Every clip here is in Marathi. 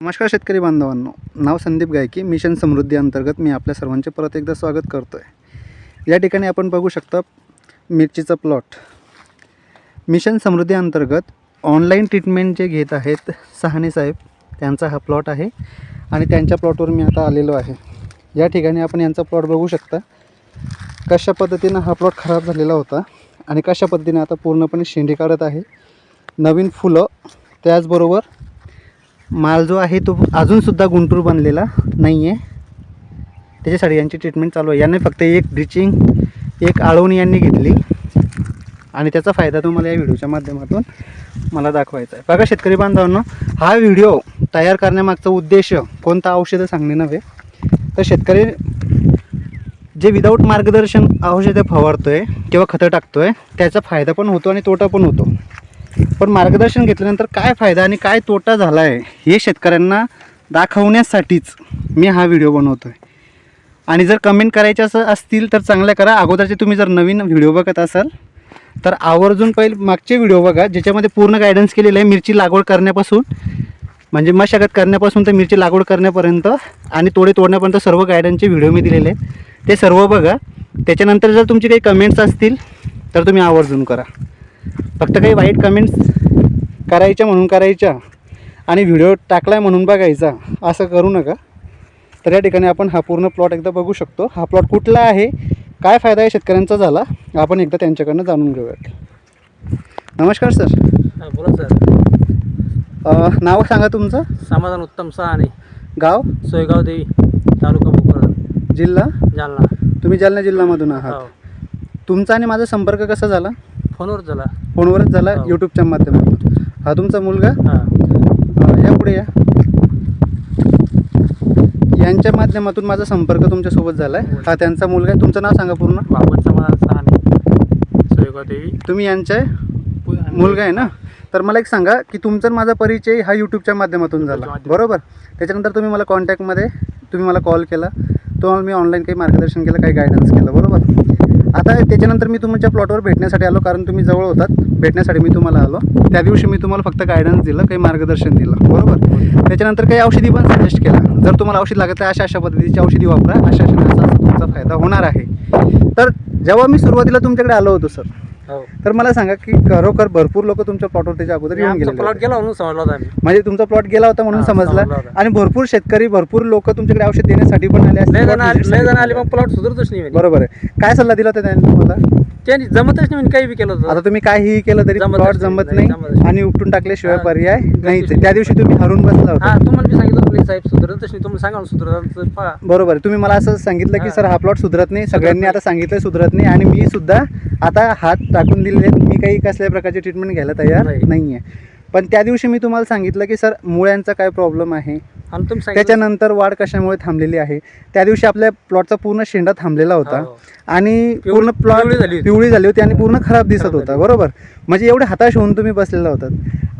नमस्कार शेतकरी बांधवांनो. नाव संदीप गायकी. मिशन समृद्धी अंतर्गत मी आपल्या सर्वांचे परत एकदा स्वागत करतो आहे या ठिकाणी आपण बघू शकता मिरचीचा प्लॉट मिशन समृद्धी अंतर्गत ऑनलाईन ट्रीटमेंट जे घेत आहेत सहाने साहेब त्यांचा हा प्लॉट आहे आणि त्यांच्या प्लॉटवर मी आता आलेलो आहे. या ठिकाणी आपण यांचा प्लॉट बघू शकता. कशा पद्धतीनं हा प्लॉट खराब झालेला होता आणि कशा पद्धतीने आता पूर्णपणे शेंडी काढत आहे. नवीन फुलं त्याचबरोबर माल जो आहे तो अजूनसुद्धा गुंटूर बनलेला नाही आहे त्याच्यासाठी यांची ट्रीटमेंट चालू आहे. यांनी फक्त एक ब्लिचिंग एक आळवणी यांनी घेतली. आणि त्याचा फायदा तुम्हाला या व्हिडिओच्या माध्यमातून मला दाखवायचा आहे. बघा शेतकरी बांधवांना हा व्हिडिओ तयार करण्यामागचा उद्देश कोणता औषधं सांगणे नव्हे. तर शेतकरी जे विदाऊट मार्गदर्शन औषधं फवारतो आहे किंवा खतं टाकतो आहे त्याचा फायदा पण होतो आणि तोटा पण होतो. पण मार्गदर्शन घेतल्यानंतर काय फायदा आणि काय तोटा झाला आहे हे शेतकऱ्यांना दाखवण्यासाठीच मी हा व्हिडिओ बनवतो आहे आणि जर कमेंट करायचे असं असतील तर चांगल्या करा. अगोदरचे तुम्ही जर नवीन व्हिडिओ बघत असाल तर आवर्जून पहिले मागचे व्हिडिओ बघा ज्याच्यामध्ये पूर्ण गायडन्स केलेलं आहे मिरची लागवड करण्यापासून. म्हणजे मशागत करण्यापासून तर मिरची लागवड करण्यापर्यंत आणि तोडे तोडण्यापर्यंत सर्व गायडन्सचे व्हिडिओ मी दिलेले आहेत. ते सर्व बघा. त्याच्यानंतर जर तुमचे काही कमेंट्स असतील तर तुम्ही आवर्जून करा. फक्त काही वाईट कमेंट्स करायच्या म्हणून करायच्या आणि व्हिडिओ टाकलाय म्हणून बघायचा असं करू नका. तर या ठिकाणी आपण हा पूर्ण प्लॉट एकदा बघू शकतो. हा प्लॉट कुठला आहे? काय फायदा आहे शेतकऱ्यांचा झाला? आपण एकदा त्यांच्याकडनं जाणून घेऊयात. नमस्कार सर हा, बोला सर नाव सांगा तुमचं. समाधान उत्तम सहाने. गाव? सोयगाव देवी तालुका जिल्हा? जालना. तुम्ही जालना जिल्ह्यामधून आहात. हो. तुमचा आणि माझा संपर्क कसा झाला? फोनवर झाला. फोनवरच झाला हो. यूट्यूबच्या माध्यमातून. हा तुमचा मुलगा? हा. अ, या पुढे या. यांच्या माध्यमातून माझा संपर्क तुमच्यासोबत झाला आहे हा. त्यांचा मुलगा आहे. तुमचं नाव सांगा पूर्ण. बाबत समाधान सहाने. देवी. तुम्ही यांचे मुलगा आहे ना? तर मला एक सांगा की तुमचा आणि माझा परिचय हा यूट्यूबच्या माध्यमातून झाला. यूट्यूबच्या माध्यमातून. बरोबर? त्याच्यानंतर तुम्ही मला कॉन्टॅक्टमध्ये तुम्ही मला कॉल केला. तुम्हाला मी ऑनलाईन काही मार्गदर्शन केलं काही गायडन्स केलं. बरोबर? आता त्याच्यानंतर मी तुमच्या प्लॉटवर भेटण्यासाठी आलो कारण तुम्ही जवळ होतात. भेटण्यासाठी मी तुम्हाला आलो. त्या दिवशी मी तुम्हाला फक्त गायडन्स दिलं काही मार्गदर्शन दिलं. बरोबर? त्याच्यानंतर काही औषधी पण सजेस्ट केला जर तुम्हाला औषध लागत आहे अशा अशा पद्धतीची औषधी वापरा. अशा अशा तुमचा फायदा होणार आहे. तर जेव्हा मी सुरुवातीला तुमच्याकडे आलो होतो सर हो तर मला सांगा की खरोखर भरपूर लोक तुमच्या प्लॉटवर त्याच्या अगोदर येऊन गेले प्लॉट गेला म्हणून समजला होता आम्ही म्हणजे तुमचा प्लॉट गेला होता म्हणून हा, समजला समजला होता. आणि भरपूर शेतकरी भरपूर लोक तुमच्याकडे औषध देण्यासाठी पण आले असतील, लय जण plot आले visit लयसाठी जण पण आले आले. पण प्लॉट सुधरतच नाही बरोबर आहे काय सल्ला दिला होता त्यांनी तुम्हाला त्यांनी जमतच नाही काही बी केलं आता होतं तुम्ही काहीही केलं तरी जमतच प्लॉट नाही, जमत नाही, नाही जमतच नाही. आणि उपटून टाकल्याशिवाय हा, पर्याय नाहीच आहे. नाही. त्या दिवशी तुम्ही हरून बसला हा होता तुम्हाला मी सांगितलं होतं, नाही साहेब सुधरतच नाही तुम्ही सांगा ना सुधरत पहा बरोबर आहे. तुम्ही मला असं सांगितलं की हा. सर हा प्लॉट सुधरत नाही सगळ्यांनी नाही. आता सांगितलं सुधरत नाही आणि मी सुद्धा आता हात टाकून दिलेले आहेत. मी काही कसल्याही प्रकारची ट्रीटमेंट घ्यायला तयार नाही. आहे पण त्या दिवशी मी तुम्हाला सांगितलं की सर मुळ्यांचा काय प्रॉब्लेम आहे? त्याच्यानंतर वाढ कशामुळे थांबलेली आहे? त्या दिवशी आपल्या प्लॉटचा पूर्ण शेंडा थांबलेला होता. हो. आणि पूर्ण प्लॉट पिवळी झाली होती. पिवळी झाली होती आणि पूर्ण खराब दिसत होता. बरोबर? म्हणजे एवढे हताश होऊन तुम्ही बसलेला होतात.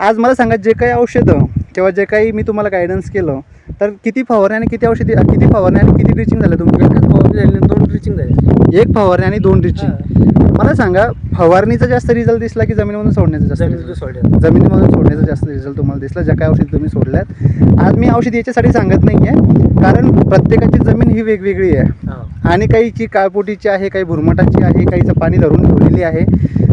आज मला सांगा जे काही औषधं किंवा जे काही मी तुम्हाला गायडन्स केलं तर किती फवारणी आणि किती औषधी किती फवारणी आणि किती ड्रिचिंग झालं तुमचं झाली आणि दोन ड्रिचिंग झाले. एक फवारणी आणि दोन ड्रिचिंग मला सांगा फवारणीचा जास्त रिझल्ट दिसला की जमिनीमधून सोडण्याचा जास्त जमिनीतून जमिनीमधून सोडण्याचा जास्त रिझल्ट तुम्हाला दिसला? ज्या काही औषधी तुम्ही सोडल्यात. आज मी औषध याच्यासाठी सांगत नाही आहे कारण प्रत्येकाची जमीन ही वेगवेगळी आहे. आणि काहीची काळपोटीची आहे काही भुरमटाची आहे काहीचं पाणी धरून ठेवलेली आहे.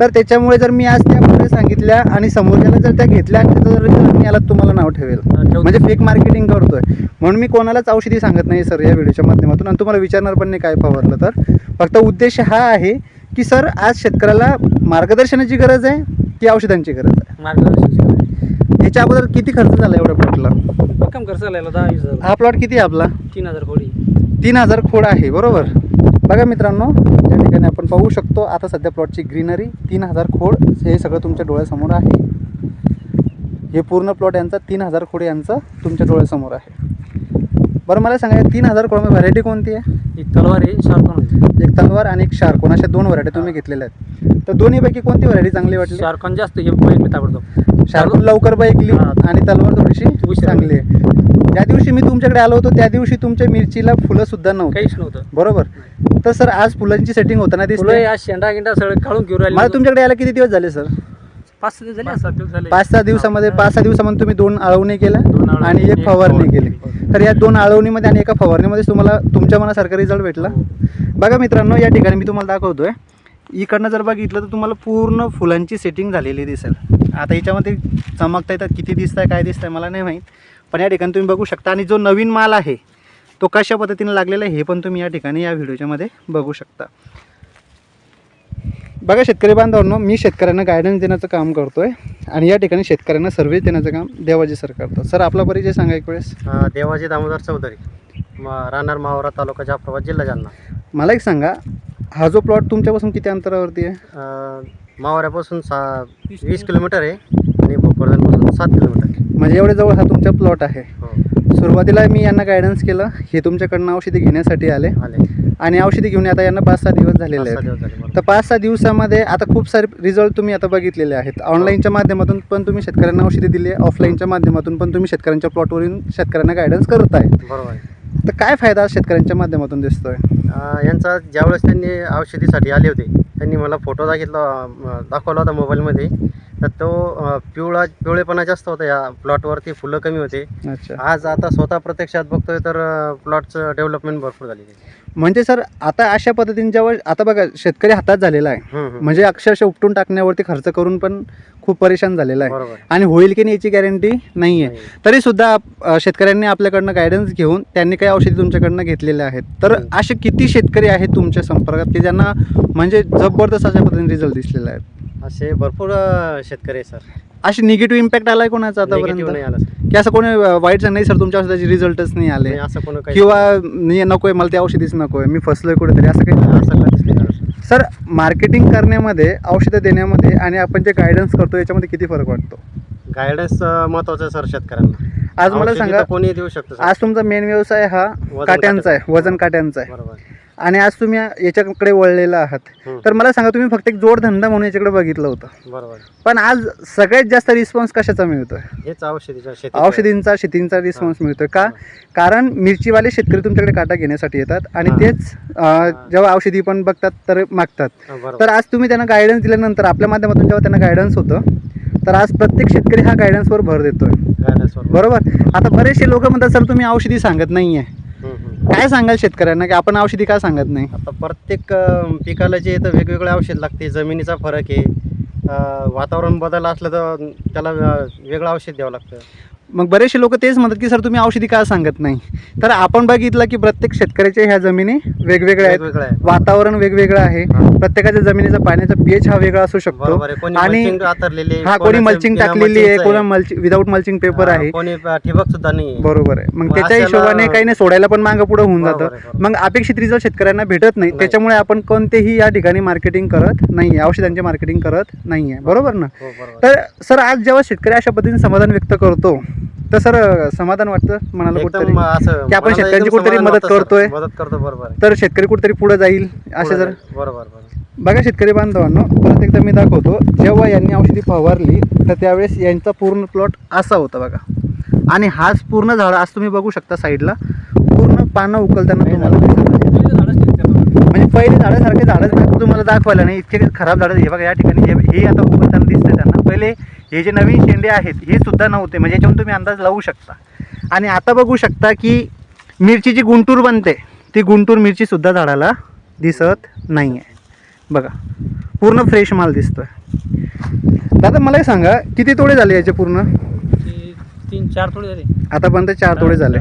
तर त्याच्यामुळे जर मी आज त्या पुढे सांगितल्या आणि समोरच्याला जर त्या घेतल्या आणि त्याचा जर result मी याला तुम्हाला नाव ठेवेल. म्हणजे फेक मार्केटिंग करतोय. म्हणून मी कोणालाच औषधी सांगत नाही सर या व्हिडिओच्या माध्यमातून. आणि तुम्हाला विचारणार पण नाही काय फवारलं तर. फक्त उद्देश हा आहे की सर आज शेतकऱ्याला मार्गदर्शनाची गरज आहे की औषधांची गरज आहे? मार्गदर्शन शिकवलं. याच्या अगोदर किती खर्च झाला एवढ्या प्लॉटला भक्कम खर्च लागला दहा वीस हजार. हा प्लॉट किती आहे आपला? तीन हजार कोडी तीन हजार खोड आहे बरोबर? बघा मित्रांनो या ठिकाणी आपण पाहू शकतो आता सध्या प्लॉटची ग्रीनरी तीन हजार खोड हे सगळं तुमच्या डोळ्यासमोर आहे. हे पूर्ण प्लॉट यांचा तीन हजार खोड यांचं तुमच्या डोळ्यासमोर आहे. बरं मला सांगा तीन हजार खोड व्हरायटी कोणती आहे? ही तलवार आहे शार्पन होती. एक तलवार आणि एक शार्कोन अशा दोन व्हरायटी तुम्ही घेतलेल्या आहेत? तर दोन्हीपैकी कोणती व्हरायटी चांगली वाटली? शार्कन जास्त हे पहिले ताबडतोब. शार्कोन लवकर बाईकली हा. आणि तलवार थोडीशी उशिरा. चांगली आहे. ज्या दिवशी मी तुमच्याकडे आलो होतो त्या दिवशी तुमच्या मिरचीला फुलं सुद्धा नव्हती. काहीच नव्हतं. बरोबर? तर सर आज फुलांची सेटिंग होताना फुलं दिसते आज शेंडा गिंडा सगळं काढून घेऊन राहिले मला तुमच्याकडे यायला किती दिवस झाले सर? पाच सहा दिवस झाले. पाच सहा दिवसामध्ये पाच सहा दिवसामध्ये तुम्ही दोन आळवणी केल्या आणि एक एक फवारणी केली. तर या दोन आळवणीमध्ये आणि एका फवारणीमध्ये तुम्हाला तुमच्या मनासारखा रिझल्ट भेटला. बघा मित्रांनो या ठिकाणी मी तुम्हाला दाखवतो आहे इकडनं जर बघितलं तर तुम्हाला पूर्ण फुलांची सेटिंग झालेली दिसेल. आता याच्यामध्ये चमकता येतात किती दिसत आहे काय दिसत आहे मला नाही माहीत. पण या ठिकाणी तुम्ही बघू शकता. आणि जो नवीन माल आहे तो कशा पद्धतीने लागलेला आहे हे पण तुम्ही या ठिकाणी या व्हिडिओच्यामध्ये बघू शकता. बघा शेतकरी बांधवांनो मी शेतकऱ्यांना गायडन्स देण्याचं काम करतोय. आणि या ठिकाणी शेतकऱ्यांना सर्व्हिस देण्याचं काम देवाजी सर करतो सर आपला परिचय सांगा एक वेळेस. देवाजी दामोदर चौधरी म राहणार मावरा तालुका जाफराबाद जिल्हा जालना. मला एक सांगा हा जो प्लॉट तुमच्यापासून किती अंतरावरती आहे? मावऱ्यापासून सा वीस किलोमीटर आहे आणि भोकरदनपासून सात किलोमीटर. म्हणजे एवढे जवळ हा तुमचा प्लॉट आहे. हो. सुरुवातीला मी यांना गायडन्स केलं हे तुमच्याकडनं औषधी घेण्यासाठी आले. आले. आणि औषधी घेऊन आता यांना पाच सहा दिवस झालेले आहेत. तर पाच सहा दिवसामध्ये आता खूप सारे रिझल्ट तुम्ही आता बघितलेले आहेत. ऑनलाईनच्या माध्यमातून पण तुम्ही शेतकऱ्यांना औषधी दिली आहे. ऑफलाईनच्या माध्यमातून पण तुम्ही शेतकऱ्यांच्या प्लॉटवरून शेतकऱ्यांना गायडन्स करत आहे. बरोबर आहे. तर काय फायदा शेतकऱ्यांच्या माध्यमातून दिसतोय? अ, यांचा ज्यावेळेस त्यांनी औषधीसाठी आले होते त्यांनी मला फोटो दाखितला अ, दाखवला होता मोबाईलमध्ये. तर तो अ, पिवळा पिवळेपणा जास्त होता या प्लॉटवरती फुलं कमी होते. अच्छा. आज आता स्वतः प्रत्यक्षात बघतोय तर प्लॉटचं डेव्हलपमेंट भरपूर झालेली आहे. म्हणजे सर आता अशा पद्धतीने जेव्हा आता बघा शेतकरी हातात झालेला आहे. म्हणजे अक्षरशः उपटून टाकण्यावरती खर्च करून पण खूप परेशान झालेला आहे आणि होईल की नाही याची गॅरंटी नाही आहे. तरी सुद्धा शेतकऱ्यांनी आपल्याकडनं गायडन्स घेऊन त्यांनी काही औषधी तुमच्याकडनं घेतलेले आहेत तर. असे किती शेतकरी आहेत तुमच्या संपर्कात की ज्यांना म्हणजे जबरदस्त अशा पद्धतीने रिझल्ट दिसलेले आहेत असे भरपूर अ, शेतकरी आहे सर. अशी निगेटिव्ह इम्पॅक्ट आलाय कोणाचा आतापर्यंत? नाही आला सर. की असं कोणी वाईट नाही सर तुमच्या औषधाचे रिझल्टच नाही आले. नाही, असं कोणी काही किंवा नाही. नकोय मला त्या औषधीच नकोय मी फसलोय कुठेतरी असं काही असं कधीच नाही झालं सर. सर मार्केटिंग करण्यामध्ये औषधं देण्यामध्ये आणि आपण जे गायडन्स करतो याच्यामध्ये किती फरक वाटतो? गायडन्स महत्वाचं आहे सर शेतकऱ्यांना. आज मला औषधी सांगा कोणी देऊ शकतो सर. आज तुमचा मेन व्यवसाय हा वजन काट्यांचा आहे. वजन काट्यांचा आहे. बरोबर. आणि आज तुम्ही याच्याकडे वळलेला आहात. तर मला सांगा तुम्ही फक्त एक जोडधंदा म्हणून याच्याकडे बघितलं होतं. बरोबर. पण आज सगळ्यात जास्त रिस्पॉन्स कशाचा मिळतोय? हेच औषधीच्या शेती औषधींचा शेतींचा रिस्पॉन्स मिळतोय का? कारण मिरचीवाले शेतकरी तुमच्याकडे काटा घेण्यासाठी येतात आणि. तेच अं, जेव्हा औषधी पण बघतात तर मागतात. बरोबर. तर आज तुम्ही त्यांना गायडन्स दिल्यानंतर आपल्या माध्यमातून जेव्हा त्यांना गायडन्स होतं तर आज प्रत्येक शेतकरी हा गायडन्सवर भर देतोय. गायडन्स बरोबर? आता बरेचसे लोक म्हणतात सर तुम्ही औषधी सांगत नाहीये. काय सांगाल शेतकऱ्यांना? की आपण औषधी का सांगत नाही? आता प्रत्येक अं, पिकाला जे तर वेगवेगळे औषध लागते जमिनीचा फरक आहे. अं, वातावरण बदल असलं तर त्याला अं, वेगळं औषध द्यावं लागतं. मग बरेचसे लोक तेच म्हणतात की सर तुम्ही औषधी का सांगत नाही? तर आपण बघितलं की प्रत्येक शेतकऱ्याच्या ह्या जमिनी वेगवेगळ्या आहेत. वातावरण वेगवेगळं आहे. प्रत्येकाच्या जमिनीचा पाण्याचा पीएच हा वेगळा असू शकतो. बरोबर आहे. कोणी आणि आहे, हा कोणी कोणाचं मल्चिंग बिना टाकलेली आहे कोणा मल्चिंग विदाऊट मल्चिंग पेपर आहे. कोणी ठिबक सुद्धा नाही आहे. बरोबर आहे. मग मग त्याच्या अशाला- हिशोबाने काही नाही सोडायला पण मागं पुढे होऊन बरोबर जातं आहे, बरोबर. मग अपेक्षित रिझल्ट शेतकऱ्यांना भेटत नाही. नाही. त्याच्यामुळे आपण कोणतेही या ठिकाणी मार्केटिंग करत नाही औषधांचे मार्केटिंग करत नाही आहे. बरोबर ना? हो बरोबर. तर सर आज जेव्हा शेतकरी अशा पद्धतीने समाधान व्यक्त करतो तर सर समाधान वाटतं मनाला कुठेतरी? एकदम असं की आपण मनाला शेतकऱ्यांची एकदम कुठेतरी समाधान मदत वाटतं, सर. करतोय. मदत करतो बरोबर आहे. तर शेतकरी कुठेतरी पुढे जाईल असे जर बरोबर बरोबर. बघा शेतकरी बांधवांनो परत एकदा मी दाखवतो जेव्हा यांनी औषधी फवारली तर त्यावेळेस यांचा पूर्ण प्लॉट असा होता बघा. आणि हाच पूर्ण झाड आज तुम्ही बघू शकता साईडला पूर्ण पानं उकलताना तुम्हाला दिसत आहे. म्हणजे पहिले झाडासारखे झाडच नाही तुम्हाला दाखवायला नाही. इतके खराब झाडं हे बघा या ठिकाणी हे हे आता उकलताना दिसतंय त्यांना. पहिले हे जे नवीन शेंडे आहेत हे सुद्धा नव्हते. म्हणजे याच्यावरून तुम्ही अंदाज लावू शकता. आणि आता बघू शकता की मिरची जी गुंटूर बनते ती गुंटूर मिरची सुद्धा झाडाला दिसत नाही आहे बघा पूर्ण फ्रेश माल दिसतोय. दादा मला सांगा किती तोडे झाले याचे पूर्ण? तीन चार थोडे झाले. आतापर्यंत चार तोडे झाले.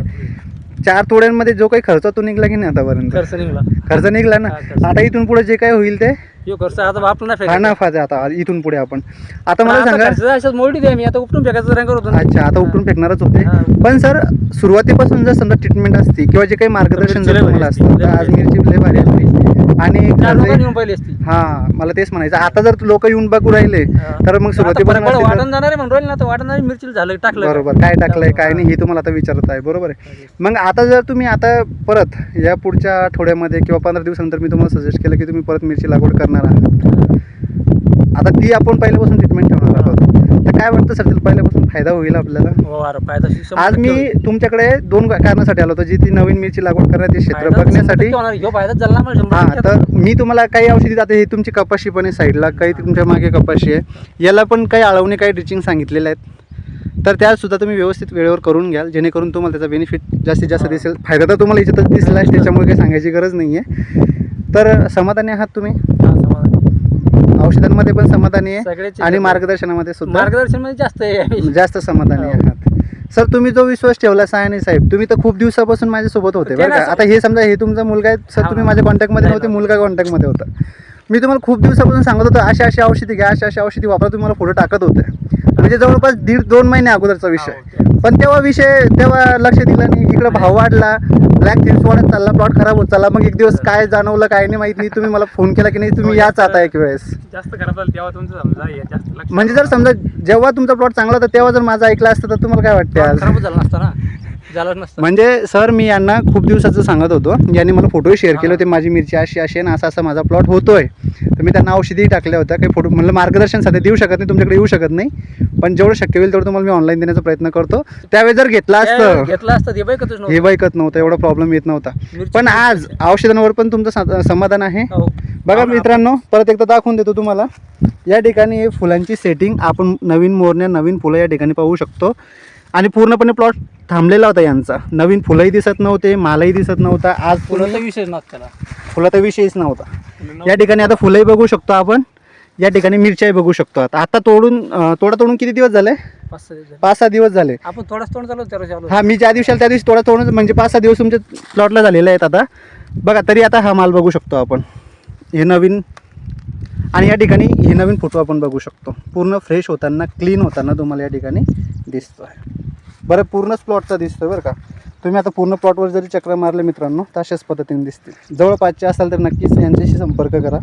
चार तोड्यांमध्ये जो काही खर्च तो निघला की नाही आतापर्यंत? खर्च निघला. खर्च निघला ना. आता इथून पुढे जे काही होईल ते? यो खर्च आता आपला नाही हा फेकायचा. नफाच आहे आता इथून पुढे आपण. आता मला आता सांगा खर्च अशाच मोडी द्या मी आता उपटून फेकायचं रंग होतो ना. अच्छा आता उपटून फेकणारच होते. हा. पण सर सुरुवातीपासून जर समजा ट्रीटमेंट असती किंवा जे काही मार्गदर्शन मिरची जर लय तुम्हाला भारी असतं असते, तर लय आज भारी मिरची लय भारी असते. आणि चार लोकांनी जे- येऊन पाहिली असती. हा मला तेच म्हणायचं. आता जर लोक येऊन बघू राहिले हा. तर मग सुरुवातीपासून असते तर- वाटण जाणार आहे म्हणून राहील ना तर वाटण जाणार मिरचीला झालं टाकलं बरोबर काय टाकलंय काय नाही हे तुम्हाला आता विचारत आहे बरोबर आहे. मग आता जर तुम्ही आता परत या पुढच्या आठवड्यामध्ये किंवा पंधरा दिवसानंतर मी तुम्हाला सजेस्ट केलं की तुम्ही परत मिरची लागवड करणार आहात. आता ती आपण पहिल्यापासून ट्रीटमेंट ठेवणार आहोत. तर काय वाटतं सर त्याला पहिल्यापासून फायदा होईल आपल्याला? हो अरे फायदा शंभर आज मी. तुमच्याकडे दोन कारणासाठी आलो होतो जी ती नवीन मिरची लागवड करण्याचे क्षेत्र बघण्यासाठी. हा. तर मी तुम्हाला काही औषधी आता ही तुमची कपाशी पण आहे साईडला काही तुमच्या मागे कपाशी आहे. याला पण काही आळवणे काही ड्रिचिंग सांगितलेले आहेत. तर त्या सुद्धा तुम्ही व्यवस्थित वेळेवर करून घ्याल जेणेकरून तुम्हाला त्याचा बेनिफिट जास्तीत जास्त हा. दिसेल. फायदा तर तुम्हाला याच्यातच दिसला त्याच्यामुळे काही सांगायची गरज नाही आहे तर समाधानी आहात तुम्ही? हा. औषधांमध्ये पण समाधानी आहे सगळ्याचे आणि. मार्गदर्शनामध्ये सुद्धा मार्गदर्शनमध्ये जास्त आहे जास्त समाधानी हो. आहात सर तुम्ही जो विश्वास ठेवला सायनी साहेब तुम्ही तर खूप दिवसापासून माझ्यासोबत होते ते बरं का. आता हे समजा हे तुमचा मुलगा आहे सर हा तुम्ही. माझ्या कॉन्टॅक्टमध्ये नव्हते. मुलगा कॉन्टॅक्टमध्ये होता मी तुम्हाला खूप दिवसापासून सांगत होतो अशा अशा औषधी घ्या अशा अशा औषधी वापरा तुम्हाला फोटो टाकत होते म्हणजे जवळपास दीड दोन महिने अगोदरचा विषय. हो, पण तेव्हा विषय तेव्हा लक्ष दिलं नाही. इकडे भाव वाढला. ब्लॅक थिल्स वाढत चालला प्लॉट खराब होत चालला. मग एक दिवस काय जाणवलं काय नाही माहीत नाही. तुम्ही मला फोन केला की नाही हो, तुम्ही याच आता एक वेळेस. जास्त खराब झालं तेव्हा तुमचं समजा हे जास्त लक्ष म्हणजे जर समजा जेव्हा तुमचा प्लॉट चांगला होता तेव्हा जर माझा ऐकला असतं तर तुम्हाला काय वाटते आज? खराब झालं नसतं ना. झालं नसतं. म्हणजे सर मी यांना खूप दिवसाचं सांगत होतो. यांनी मला फोटोही शेअर केले होते माझी मिरची अशी अशी ना असा असा माझा प्लॉट होतोय. तर मी त्यांना औषधीही टाकल्या होत्या. काही फोटो म्हणलं मार्गदर्शन सध्या देऊ शकत नाही तुमच्याकडे येऊ शकत नाही. पण जेवढं शक्य होईल तेवढं तुम्हाला मी ऑनलाईन देण्याचा प्रयत्न करतो. त्यावेळी जर घेतला असतं. घेतलं असतं हे नव्हतं बाईकत नव्हतं एवढा प्रॉब्लेम येत नव्हता. पण आज औषधांवर पण तुमचं सा- समाधान आहे. हो. बघा मित्रांनो परत एकदा दाखवून देतो तुम्हाला. या ठिकाणी हे फुलांची सेटिंग आपण नवीन मोरण्या नवीन फुलं या ठिकाणी पाहू शकतो. आणि पूर्णपणे प्लॉट थांबलेला होता यांचा. नवीन फुलंही दिसत नव्हते मालही दिसत नव्हता. आज फुलाचा पूर्ण विषय नव्हता त्याला. फुलाचा विषयच नव्हता. या ठिकाणी आता फुलंही बघू शकतो आपण. या ठिकाणी मिरच्याही बघू शकतो आता. आता तोडून तोडा तोडून किती दिवस झाले? पाच सहा दिवस झाले. पाच सहा दिवस झाले. आपण थोडाच तोंड चालू त्या चालू हा मी ज्या दिवशी आलो त्या दिवशी तोडा तोडून म्हणजे पाच सहा दिवस तुमच्या प्लॉटला झालेले आहेत आता. बघा तरी आता हा माल बघू शकतो आपण. हे नवीन आणि या ठिकाणी हे नवीन फोटो आपण बघू शकतो. पूर्ण फ्रेश होताना क्लीन होताना तुम्हाला या ठिकाणी दिसतो आहे बरं पूर्णच प्लॉटचा दिसतोय बरं का? तुम्ही आता पूर्ण प्लॉटवर जरी चक्र मारले मित्रांनो तर अशाच पद्धतीने दिसतील. जवळपासचे असाल तर नक्कीच यांच्याशी संपर्क करा.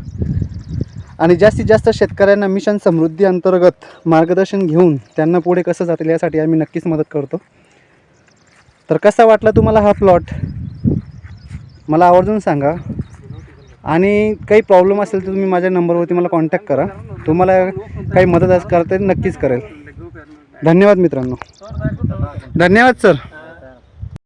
आणि जास्तीत जास्त शेतकऱ्यांना मिशन समृद्धी अंतर्गत मार्गदर्शन घेऊन त्यांना पुढे कसं जातील यासाठी आम्ही नक्कीच मदत करतो. तर कसा वाटला तुम्हाला हा प्लॉट मला आवर्जून सांगा. आणि काही प्रॉब्लेम असेल तर तुम्ही माझ्या नंबरवरती मला कॉन्टॅक्ट करा. तुम्हाला काही मदत करता नक्कीच करेल. धन्यवाद मित्रांनो. धन्यवाद सर.